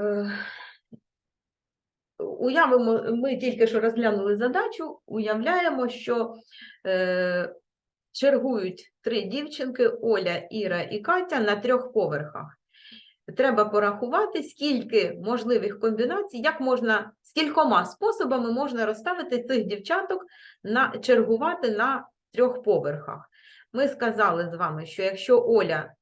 Е, Уявимо, ми тільки що розглянули задачу, уявляємо, що е, чергують три дівчинки Оля, Іра і Катя на трьох поверхах. Треба порахувати, скільки можливих комбінацій, як можна, скількома способами можна розставити цих дівчаток на чергувати на трьох поверхах. Ми сказали з вами, що якщо Оля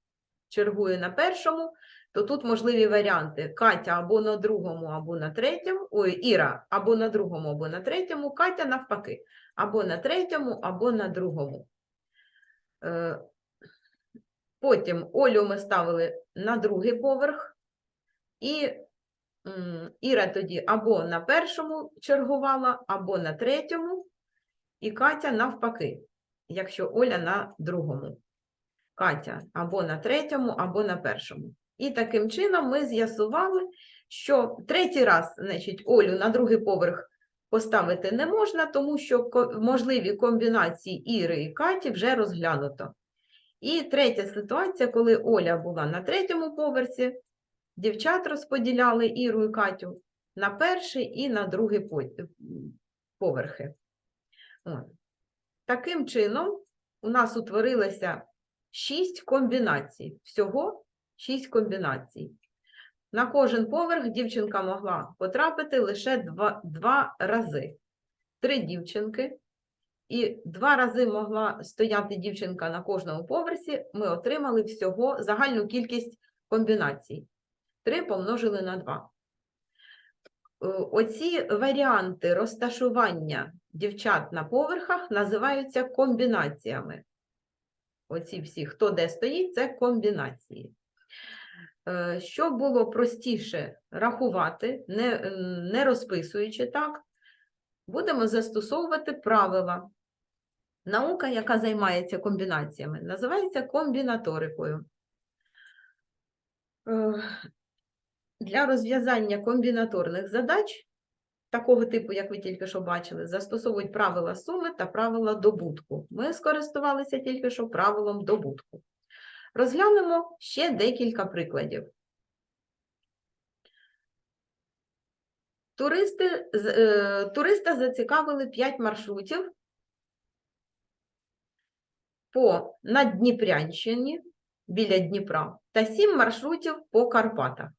чергує на першому, то тут можливі варіанти: Катя або на другому, або на третьому, ой, Іра або на другому, або на третьому, Катя навпаки, або на третьому, або на другому. Е, Потім Олю ми ставили на другий поверх, і Іра тоді або на першому чергувала, або на третьому, і Катя навпаки, якщо Оля на другому. Катя або на третьому, або на першому. І таким чином ми з'ясували, що третій раз, значить, Олю на другий поверх поставити не можна, тому що можливі комбінації Іри і Каті вже розглянуто. І третя ситуація, коли Оля була на третьому поверсі, дівчат розподіляли Іру і Катю на перший і на другий поверхи. Таким чином, у нас утворилося шість комбінацій. Всього шість комбінацій. На кожен поверх дівчинка могла потрапити лише два, два рази. Три дівчинки. І два рази могла стояти дівчинка на кожному поверсі. Ми отримали всього загальну кількість комбінацій. Три помножили на два. Е, Оці варіанти розташування дівчат на поверхах називаються комбінаціями. Оці всі, хто де стоїть, це комбінації. Е, Щоб було простіше рахувати, не, е, не розписуючи так, будемо застосовувати правила. Наука, яка займається комбінаціями, називається комбінаторикою. Е, Для розв'язання комбінаторних задач, такого типу, як ви тільки що бачили, застосовують правила суми та правила добутку. Ми скористувалися тільки що правилом добутку. Розглянемо ще декілька прикладів. Туристи, е, туриста зацікавили 5 маршрутів по Наддніпрянщині біля Дніпра та 7 маршрутів по Карпатах.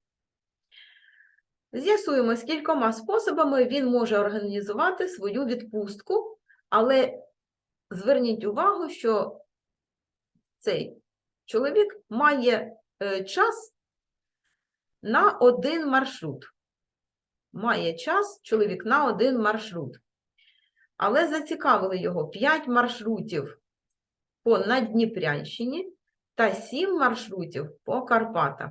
З'ясуємо, скількома способами він може організувати свою відпустку, але зверніть увагу, що цей чоловік має е, час на один маршрут. Має час чоловік на один маршрут. Але зацікавили його 5 маршрутів по Наддніпрянщині та 7 маршрутів по Карпатах.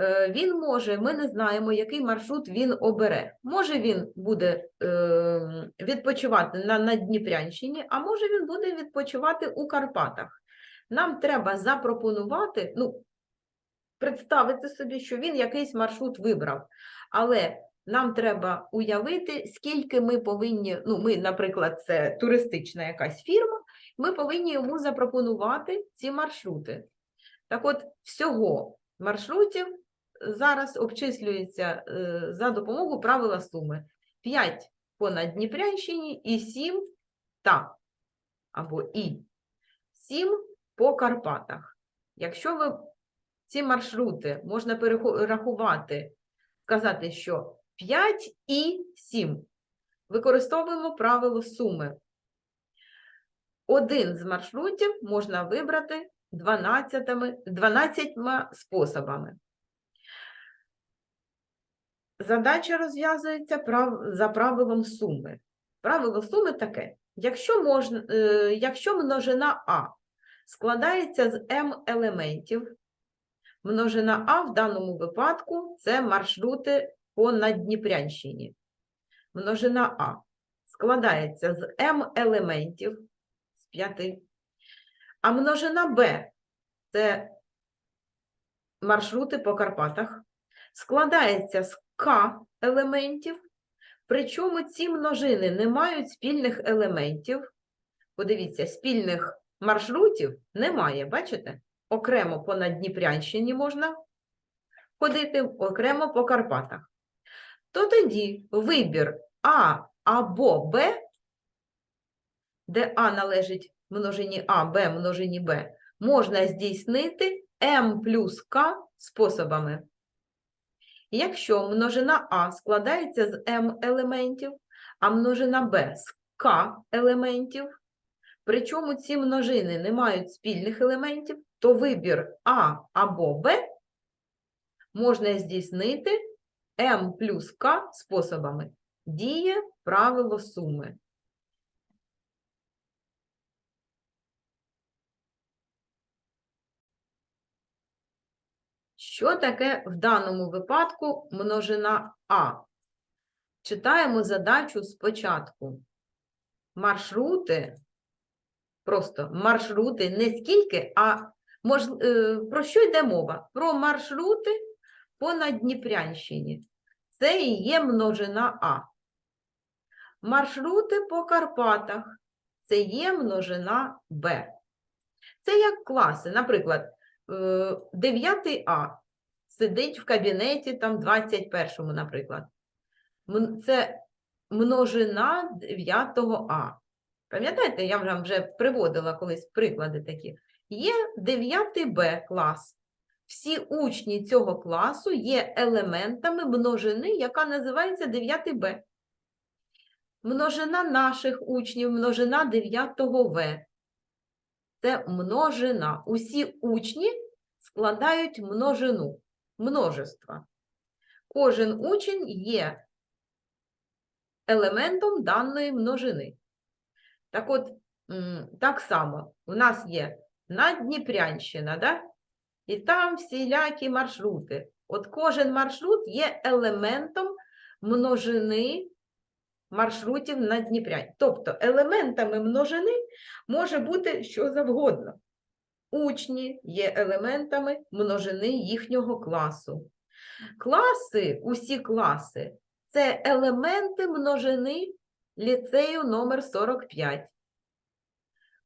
Е, Він може, ми не знаємо, який маршрут він обере. Може він буде е, відпочивати на Наддніпрянщині, а може він буде відпочивати у Карпатах. Нам треба запропонувати, ну, представити собі, що він якийсь маршрут вибрав. Але нам треба уявити, скільки ми повинні, ну, ми, наприклад, це туристична якась фірма, ми повинні йому запропонувати ці маршрути. Так от, всього маршрутів зараз обчислюється е, за допомогою правила суми. 5 по Наддніпрянщині і 7 та або і 7 по Карпатах. Якщо ви ці маршрути можна перерахувати, сказати, що 5 і 7. Використовуємо правило суми. Один з маршрутів можна вибрати 12, 12 способами. Задача розв'язується за правилом суми. Правило суми таке: якщо, можна, е, якщо множина А складається з m елементів, множина А в даному випадку це маршрути по Наддніпрянщині. Множина А складається з m елементів з 5, а множина Б це маршрути по Карпатах, складається з К елементів, причому ці множини не мають спільних елементів. Подивіться, спільних маршрутів немає, бачите? Окремо по Наддніпрянщині можна ходити окремо по Карпатах, то тоді вибір А або Б, де А належить множині А, Б множині Б, можна здійснити М плюс К способами. Якщо множина А складається з М елементів, а множина Б з К елементів, причому ці множини не мають спільних елементів, то вибір А або Б можна здійснити М плюс К способами. Діє правило суми. Що таке в даному випадку множина А? Читаємо задачу спочатку. Маршрути, просто маршрути не скільки, а мож, е, про що йде мова? Про маршрути по Надніпрянщині. Це і є множина А. Маршрути по Карпатах це є множина Б. Це як класи. Наприклад, 9 А сидить в кабінеті, там 21-му, наприклад. Це множина 9 А. Пам'ятаєте, я вам вже приводила колись приклади такі. Є 9 Б клас. Всі учні цього класу є елементами множини, яка називається 9 Б. Множина наших учнів, множина 9 В. Це множина. Усі учні складають множину, множество. Кожен учень є елементом даної множини. Так от, так само, у нас є Надніпрянщина, да? і там всілякі маршрути. От кожен маршрут є елементом множини маршрутів на Дніпрянь. Тобто елементами множини може бути що завгодно. Учні є елементами множини їхнього класу. Класи, усі класи це елементи множини ліцею номер 45.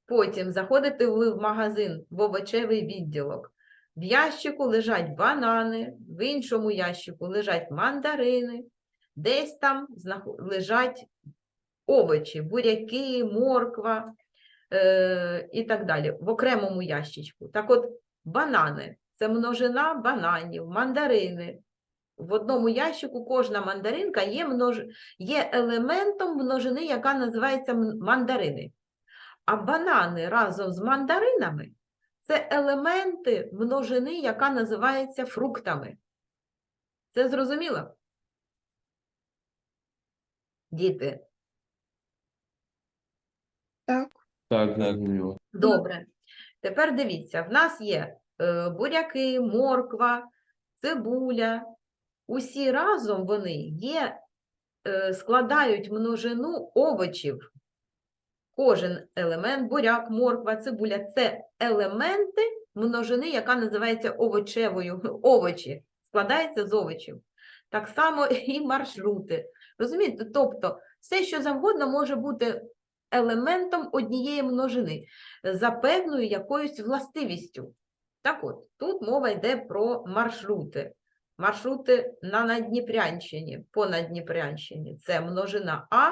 Потім заходите ви в магазин, в овочевий відділок. В ящику лежать банани, в іншому ящику лежать мандарини, десь там лежать овочі, буряки, морква е, і так далі, в окремому ящичку. Так от, банани це множина бананів, мандарини. В одному ящику кожна мандаринка є, множ... є елементом множини, яка називається мандарини. А банани разом з мандаринами це елементи множини, яка називається фруктами. Це зрозуміло? Діти, Так. Так, зрозуміло. добре. Тепер дивіться, в нас є е, буряки, морква, цибуля. Усі разом вони є, е, складають множину овочів. Кожен елемент, буряк, морква, цибуля це елементи множини, яка називається овочевою. Овочі складається з овочів. Так само і маршрути. Розумієте? Тобто, все, що завгодно, може бути елементом однієї множини за певною якоюсь властивістю. Так от, тут мова йде про маршрути. Маршрути на Надніпрянщині, по Надніпрянщині це множина А,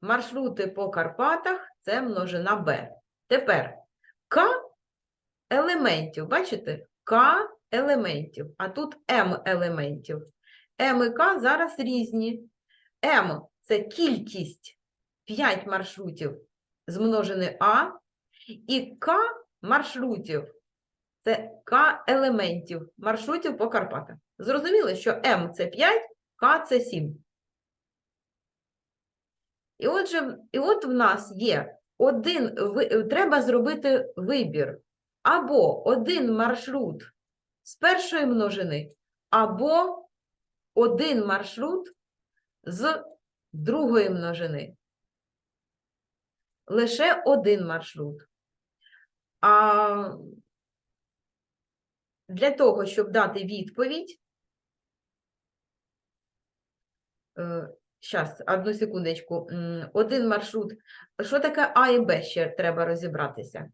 маршрути по Карпатах це множина Б. Тепер К елементів, бачите? К елементів, а тут М елементів. М і К зараз різні. М це кількість 5 маршрутів з множини А, і К маршрутів це К елементів маршрутів по Карпатах. Зрозуміли, що М це 5, К це 7. І отже, і от в нас є один, треба зробити вибір. Або один маршрут з першої множини, або один маршрут з другої множини. Лише один маршрут. А для того, щоб дати відповідь, Щас, одну секундочку, один маршрут. Що таке А і Б ще треба розібратися?